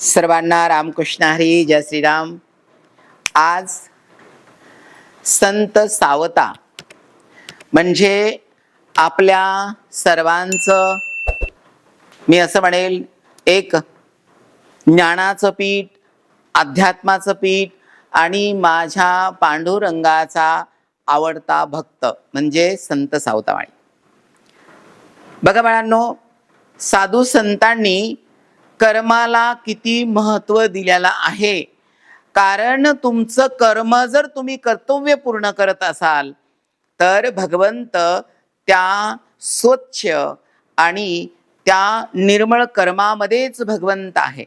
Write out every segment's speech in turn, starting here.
सर्वांना रामकृष्ण हरी जय श्रीराम. आज संत सावता म्हणजे आपल्या सर्वांचं मी असं म्हणेल एक ज्ञानाचं पीठ अध्यात्माचं पीठ आणि माझ्या पांडुरंगाचा आवडता भक्त म्हणजे संत सावतावाणी बघा बाळांनो साधू संतांनी कर्माला किती महत्त्व दिलेलं आहे? कारण तुमचं कर्म जर तुम्ही कर्तव्य पूर्ण करत असाल तर भगवंत त्या स्वच्छ आणि त्या निर्मळ कर्मामध्येच भगवंत आहे.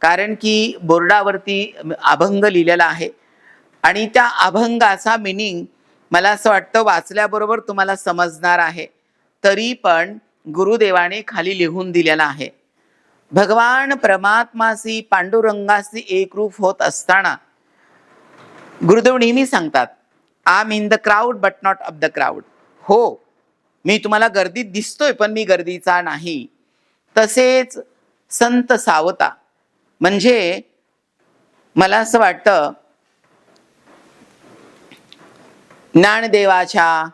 कारण की बोर्डावरती अभंग लिहिलेला आहे. आणि त्या अभंगाचा मिनिंग मला असं वाटतं वाचल्याबरोबर तुम्हाला समजणार आहे. तरी पण गुरुदेवाने खाली लिहून दिलेला आहे. भगवान परमात्माशी पांडुरंगाशी एकरूप होत असताना गुरुदेव नेहमी सांगतात am in the crowd but not of the crowd हो मी तुम्हाला गर्दीत दिसतोय पण मी गर्दीचा नाही. तसेच संत सावता म्हणजे मला असं वाटतं ज्ञानदेवाच्या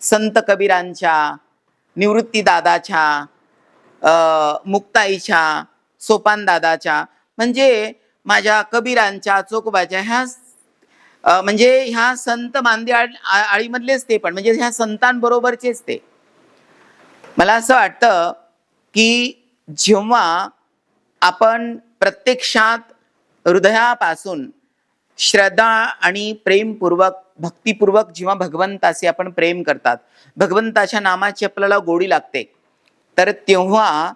संत कबीरांच्या निवृत्तीदादाच्या मुक्ताईच्या सोपानदादाच्या म्हणजे माझ्या कबीरांच्या चोकोबाच्या ह्या म्हणजे ह्या संत मांदे आळ- आ- आळीमधलेच ते पण म्हणजे ह्या संतांबरोबरचेच ते. मला असं वाटतं की जेव्हा आपण प्रत्यक्षात हृदयापासून श्रद्धा आणि प्रेमपूर्वक भक्तिपूर्वक जेव्हा भगवंताचे आपण प्रेम करतात भगवंताच्या नामाची आपल्याला गोडी लागते. तर तेव्हा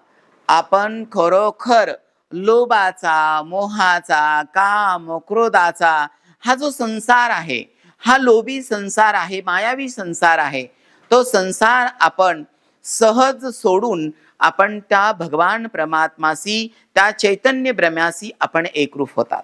आपण खरोखर लोभाचा मोहाचा काम क्रोधाचा हा जो संसार आहे हा लोभी संसार आहे मायावी संसार आहे तो संसार आपण सहज सोडून आपण त्या भगवान परमात्माशी त्या चैतन्य ब्रह्म्याशी आपण एकरूप होतात.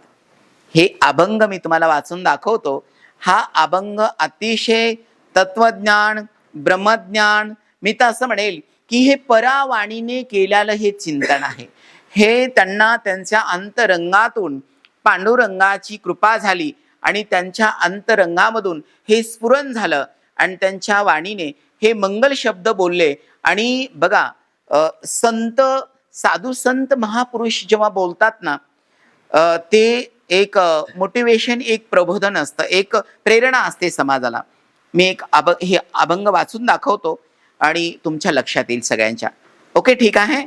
हे अभंग मी तुम्हाला वाचून दाखवतो. हा अभंग अतिशय तत्वज्ञान ब्रह्मज्ञान मी तर असं म्हणेल की हे परावाणीने केलेलं हे चिंतन आहे. हे त्यांना त्यांच्या अंतरंगातून पांडुरंगाची कृपा झाली आणि त्यांच्या अंतरंगामधून हे स्फुरण झालं आणि त्यांच्या वाणीने हे मंगल शब्द बोलले. आणि बघा संत साधू संत महापुरुष जेव्हा बोलतात ना ते एक मोटिवेशन एक प्रबोधन असतं एक प्रेरणा असते समाजाला. मी एक अभ हे अभंग वाचून दाखवतो. आणि तुमच्या लक्षात येईल सगळ्यांच्या. ओके ठीक आहे?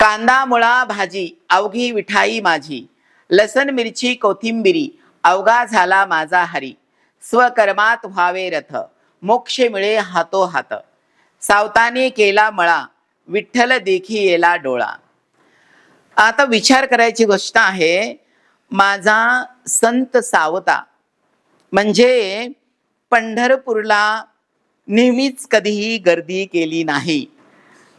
कांदा मुळा भाजी अवघी विठाई माझी. लसण मिरची कोथिंबिरी अवघा झाला माझा हरी. स्वकर्मात व्हावे रथ. मोक्ष मिळे हातो हात सावताने केला मळा. विठ्ठल देखी येला डोळा. आता विचार करायची गोष्ट आहे माझा संत सावता म्हणजे पंढरपूरला नेहमीच कधीही गर्दी केली नाही.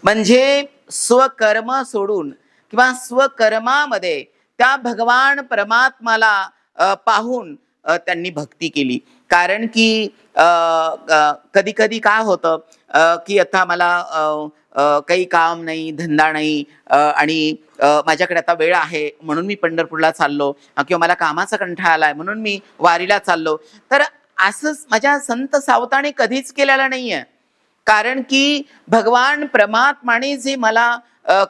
म्हणजे स्वकर्म सोडून किंवा स्वकर्मामध्ये त्या भगवान परमात्माला पाहून त्यांनी भक्ती केली. कारण की कधी कधी काय होतं की आता मला काही काम नाही धंदा नाही आणि माझ्याकडे आता वेळ आहे म्हणून मी पंढरपूरला चाललो किंवा मला कामाचा कंठाळा आलाय म्हणून मी वारीला चाललो. तर असंच माझ्या संत सावताने कधीच केलेलं नाहीये. कारण की भगवान परमात्माने जे मला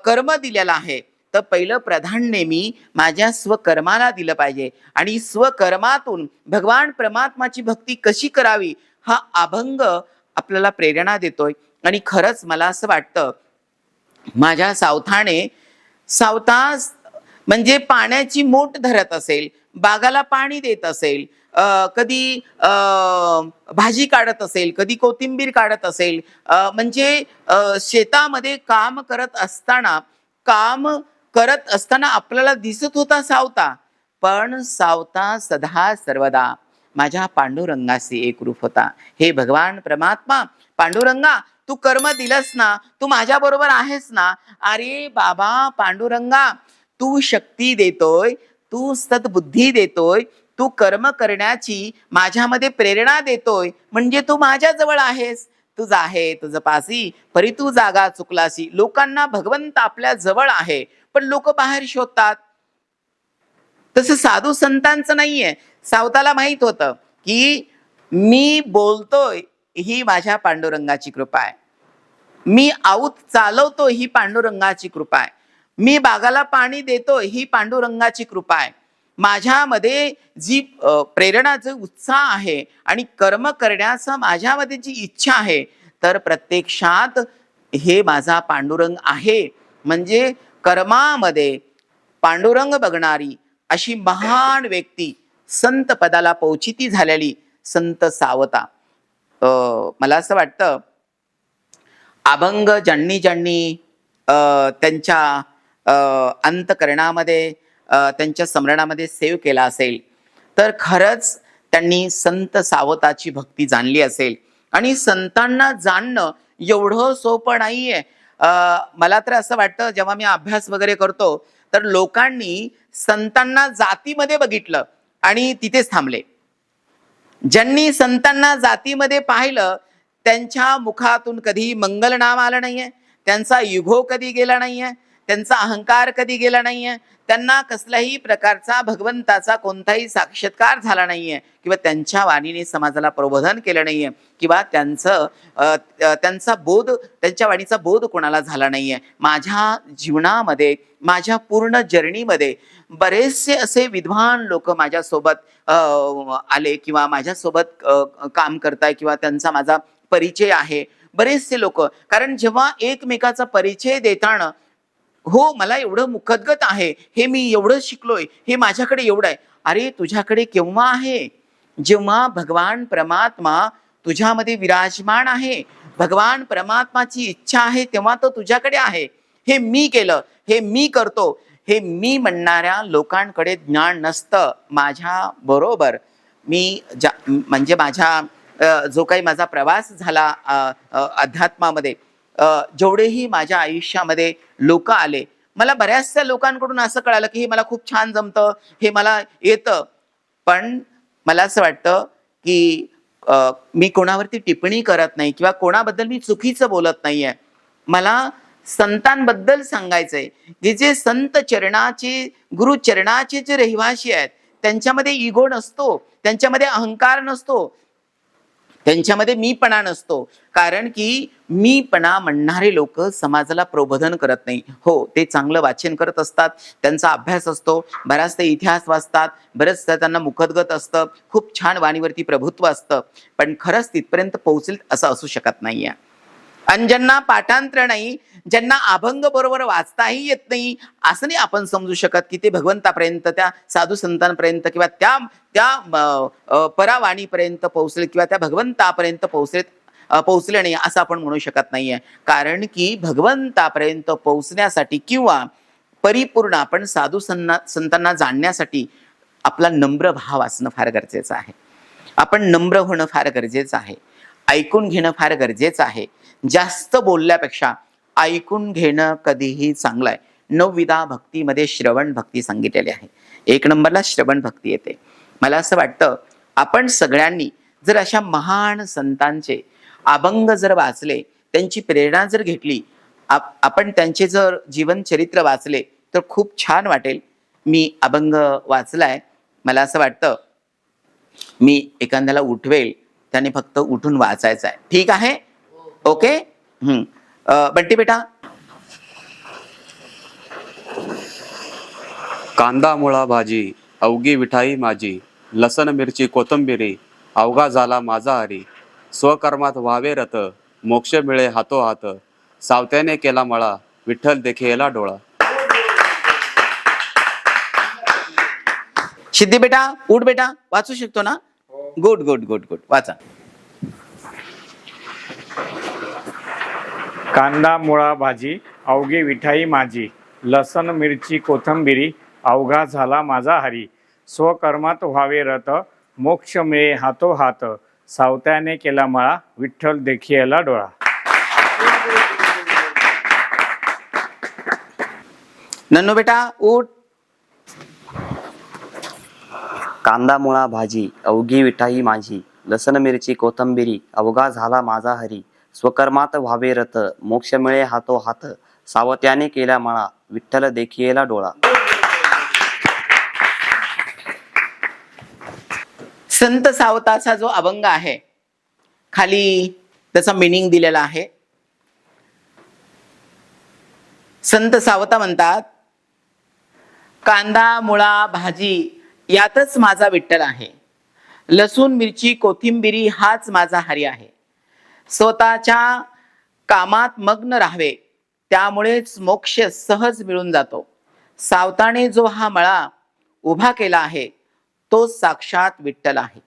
कर्म दिलेलं आहे तर पहिलं प्राधान्य मी माझ्या स्वकर्माला दिलं पाहिजे. आणि स्वकर्मातून भगवान परमात्माची भक्ती कशी करावी हा अभंग आपल्याला प्रेरणा देतोय. आणि खरंच मला असं वाटतं माझ्या सावथाने सावतास म्हणजे पाण्याची मोठ धरत असेल बागाला पाणी देत असेल कधी भाजी काढत असेल कधी कोथिंबीर काढत असेल म्हणजे शेतामध्ये काम करत असताना काम करत असताना आपल्याला दिसत होता सावता पण सावता सदा सर्वदा. माझ्या पांडुरंगाशी एकरूप होता. हे भगवान परमात्मा पांडुरंगा तू कर्म दिलंस ना तू माझ्या बरोबर आहेस ना अरे बाबा पांडुरंगा तू शक्ती देतोय तू सद्बुद्धी देतोय तू कर्म करण्याची माझ्यामध्ये प्रेरणा देतोय म्हणजे तू माझ्याजवळ आहेस. तुझ आहे तुझ पासी परी तू जागा चुकलासी. लोकांना भगवंत आपल्या जवळ आहे पण लोक बाहेर शोधतात. तसं साधू संतांचं नाहीये. सावताला माहीत होतं की मी बोलतोय ही माझ्या पांडुरंगाची कृपा आहे. मी आऊत चालवतो ही पांडुरंगाची कृपा आहे. मी बागाला पाणी देतो ही पांडुरंगाची कृपा आहे. माझ्यामध्ये जी प्रेरणाचं उत्साह आहे आणि कर्म करण्याचा माझ्यामध्ये जी इच्छा आहे तर प्रत्यक्षात हे माझा पांडुरंग आहे. म्हणजे कर्मामध्ये पांडुरंग बघणारी अशी महान व्यक्ती संत पदाला पोचिती झालेली संत सावता. मला असं वाटतं अभंग ज्यांनी ज्यांनी त्यांच्या अंतकरणामध्ये त्यांच्या स्मरणामध्ये सेव्ह केला असेल तर खरंच त्यांनी संत सावताची भक्ती जाणली असेल. आणि संतांना जाणणं एवढं सोपं नाही आहे मला तर असं वाटतं जेव्हा मी अभ्यास वगैरे करतो तर लोकांनी संतांना जातीमध्ये बघितलं आणि तिथेच थांबले. ज्यांनी संतांना जातीमध्ये पाहिलं त्यांच्या मुखातून कधी मंगल नाम आलं नाहीये त्यांचा युगो कधी गेला नाहीये त्यांचा अहंकार कधी गेला नाहीये? त्यांना कसल्याही प्रकारचा भगवंताचा कोणताही साक्षात्कार झाला नाहीये. किंवा त्यांच्या वाणीने समाजाला प्रबोधन केलं नाहीये. किंवा त्यांचं त्यांचा बोध त्यांच्या वाणीचा बोध कोणाला झाला नाहीये. माझ्या जीवनामध्ये माझ्या पूर्ण जर्नीमध्ये बरेचसे असे विद्वान लोक माझ्यासोबत आले किंवा माझ्यासोबत काम करताय किंवा त्यांचा माझा परिचय आहे. बरेचसे लोक कारण जेव्हा एकमेकाचा परिचय देताना हो मला एवढं मुखदगत आहे. हे मी एवढं शिकलोय. हे माझ्याकडे एवढं आहे. अरे तुझ्याकडे केव्हा आहे? जेव्हा भगवान परमात्मा तुझ्यामध्ये विराजमान आहे भगवान परमात्माची इच्छा आहे तेव्हा तो तुझ्याकडे आहे. हे मी केलं हे मी करतो हे मी म्हणणाऱ्या लोकांकडे ज्ञान नसतं. माझ्या बरोबर मी ज्या म्हणजे माझ्या जो काही माझा प्रवास झाला अध्यात्मामध्ये जेवढेही माझ्या आयुष्यामध्ये लोक आले मला बऱ्याचशा लोकांकडून असं कळालं की हे मला खूप छान जमतं हे मला येतं. पण मला असं वाटतं की मी कोणावरती टिप्पणी करत नाही किंवा कोणाबद्दल मी चुकीचं बोलत नाहीये. मला संतांबद्दल सांगायचंय. जे जे संत चरणाचे गुरु चरणाचे जे रहिवाशी आहेत त्यांच्यामध्ये इगो नसतो त्यांच्यामध्ये अहंकार नसतो. त्यांच्यामध्ये मीपणा नसतो. कारण की मीपणा म्हणणारे लोक समाजाला प्रबोधन करत नाही. हो ते चांगलं वाचन करत असतात त्यांचा अभ्यास असतो बराच ते इतिहास वाचतात बरंच त्यांना मुखदगत असतं खूप छान वाणीवरती प्रभुत्व असतं. पण खरंच तिथपर्यंत पोहोचेल असं असू शकत नाही आहे आणि ज्यांना पाठांतर नाही ज्यांना अभंग बरोबर वाचताही येत नाही असं नाही आपण समजू शकत की ते भगवंतापर्यंत त्या साधू संतांपर्यंत किंवा त्या त्या परावाणीपर्यंत पोहोचले किंवा त्या भगवंतापर्यंत पोहोचलेत पोहोचले नाही असं आपण म्हणू शकत नाहीये. कारण की भगवंतापर्यंत पोहोचण्यासाठी किंवा परिपूर्ण आपण साधू संना संतांना जाणण्यासाठी आपला नम्र भाव असणं फार गरजेचं आहे. आपण नम्र होणं फार गरजेचं आहे. ऐकून घेणं फार गरजेचं आहे. जास्त बोलल्यापेक्षा ऐकून घेणं कधीही चांगलं आहे नवविधा भक्तीमध्ये श्रवण भक्ती सांगितलेली आहे. एक नंबरला श्रवण भक्ती येते. मला असं वाटतं आपण सगळ्यांनी जर अशा महान संतांचे अभंग जर वाचले त्यांची प्रेरणा जर घेतली आप- आपण त्यांचे जर जीवनचरित्र वाचले तर खूप छान वाटेल. मी अभंग वाचलाय. मला असं वाटतं मी एखाद्याला उठवेल त्याने फक्त उठून वाचायचं आहे ठीक आहे? ओके? बंटी बेटा? कांदा मुळा भाजी अवघी विठाई माझी लसण मिरची कोथंबिरी अवघा झाला माझा हरी. स्वकर्मात व्हावे रथ मोक्ष मिळे हातो हात. सावत्याने केला मळा विठ्ठल देखेला डोळा. सिद्धी बेटा उठ बेटा वाचू शकतो ना? गुड गुड गुड गुड वाचा. कांदा मुळा भाजी अवघी विठाई माझी लसण मिरची कोथंबिरी अवघा झाला माझा हरी. स्वकर्मात व्हावे रथ मोक्ष मिळे हातो हात सावत्याने केला मळा विठ्ठल देखियला डोळा. नन्नू बेटा उठ. कांदा मुळा भाजी अवघी विठाई माझी लसण मिरची कोथंबिरी अवघा झाला माझा हरी. स्वकर्मात व्हावे रथ मोक्ष मिळे हातो हात सावत्याने केला मळा विठ्ठल देखियेला डोळा. संत सावताचा जो अभंग आहे खाली त्याचा मिनिंग दिलेला आहे. संत सावता म्हणतात कांदा मुळा भाजी यातच माझा विठ्ठल आहे. लसूण मिरची कोथिंबिरी हाच माझा हरी आहे. स्वतःच्या कामात मग्न राहावे. त्यामुळेच मोक्ष सहज मिळून जातो. सावताने जो हा मळा उभा केला आहे तो साक्षात विठ्ठल आहे.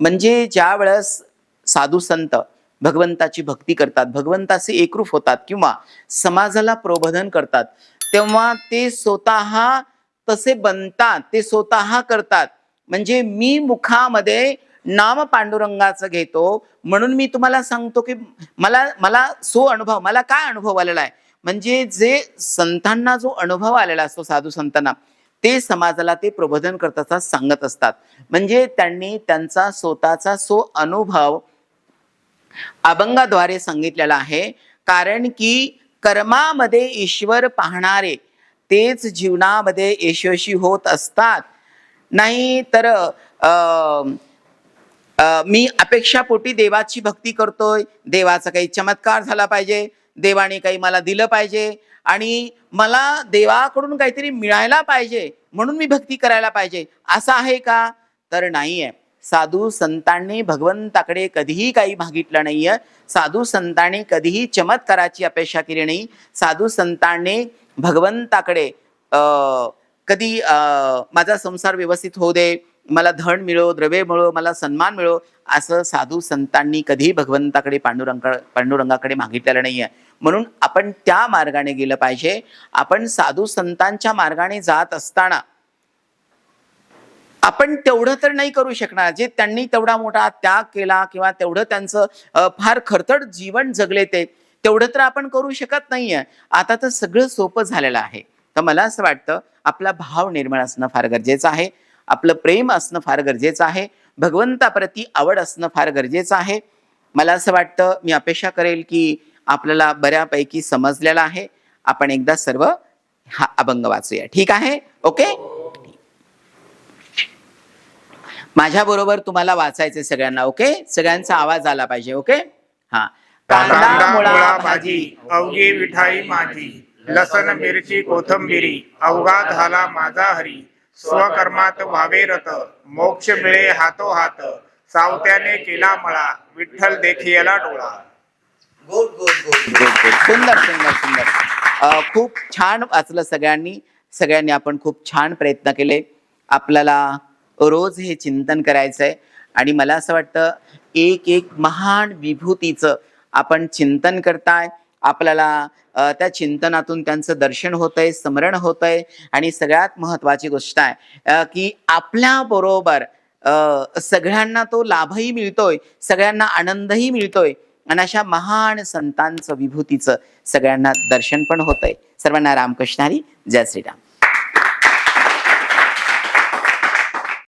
म्हणजे ज्या वेळेस साधू संत भगवंताची भक्ती करतात भगवंताचे एकरूप होतात किंवा समाजाला प्रबोधन करतात तेव्हा ते स्वतः तसे बनतात ते स्वतः करतात. म्हणजे मी मुखामध्ये नाम पांडुरंगाचं घेतो. म्हणून मी तुम्हाला सांगतो की मला मला सो अनुभव मला काय अनुभव आलेला आहे? म्हणजे जे संतांना जो अनुभव आलेला असतो साधू संतांना ते समाजाला ते प्रबोधन करत असतात सांगत असतात. म्हणजे त्यांनी त्यांचा स्वतःचा सो अनुभव अभंगाद्वारे सांगितलेला आहे. कारण की कर्मामध्ये ईश्वर पाहणारे तेच जीवनामध्ये यशस्वी होत असतात. नाही तर अं, मी अपेक्षापोटी देवाची भक्ती करतोय. देवाचा काही चमत्कार झाला पाहिजे. देवाने काही मला दिलं पाहिजे. आणि मला देवाकडून काहीतरी मिळायला पाहिजे. म्हणून मी भक्ती करायला पाहिजे. असं आहे का? तर नाही आहे साधू संतांनी भगवंताकडे कधीही काही मागितलं आहे साधू संतांनी कधीही चमत्काराची अपेक्षा केली नाही. साधू संतांनी भगवंताकडे कधी माझा संसार व्यवस्थित होऊ दे. मला धन मिळो द्रव्य मिळो मला सन्मान मिळो असं साधू संतांनी कधीही भगवंताकडे पांडुरंगा पांडुरंगाकडे मागितलेलं नाहीये. म्हणून आपण त्या मार्गाने गेलं पाहिजे. आपण साधू संतांच्या मार्गाने जात असताना आपण तेवढं तर नाही करू शकणार. जे त्यांनी तेवढा मोठा त्याग केला किंवा तेवढं त्यांचं फार खरतड जीवन जगले ते तेवढं तर आपण करू शकत नाहीये. आता तर सगळं सोपं झालेलं आहे. तर मला असं वाटतं आपला भाव निर्मळ असणं फार गरजेचं आहे. आपलं प्रेम असणं फार गरजेचं आहे. भगवंताप्रती आवड असणं फार गरजेचं आहे. मला असं वाटतं मी अपेक्षा करेल की आपल्याला बऱ्यापैकी समजलेलं आहे. आपण एकदा सर्व हा अभंग वाचूया. ठीक आहे? ओके? माझ्या बरोबर तुम्हाला वाचायचे सगळ्यांना ओके? सगळ्यांचा आवाज आला पाहिजे ओके? हा. कांदा मुळा भाजी अवघी विठाई माझी. लसण मिरची कोथंबिरी अवघा झाला माझा हरी. स्वकर्मात व्हावे रत मोक्ष मिळे हातो हात सावत्याने केला मळा विठ्ठल देखियला डोळा. Good good. सुंदर सुंदर सुंदर. अं, खूप छान वाचलं सगळ्यांनी. सगळ्यांनी आपण खूप छान प्रयत्न केले. आपल्याला रोज हे चिंतन करायचंय. आणि मला असं वाटतं एक एक महान विभूतीचं आपण चिंतन करताय. आपल्याला त्या चिंतनातून त्यांचं दर्शन होतंय स्मरण होतंय आणि सगळ्यात महत्वाची गोष्ट आहे की आपल्या बरोबर सगळ्यांना तो लाभही मिळतोय सगळ्यांना आनंदही मिळतोय आणि अशा महान संतांचं विभूतीचं सगळ्यांना दर्शन पण होतंय. सर्वांना रामकृष्णारी जय श्रीराम.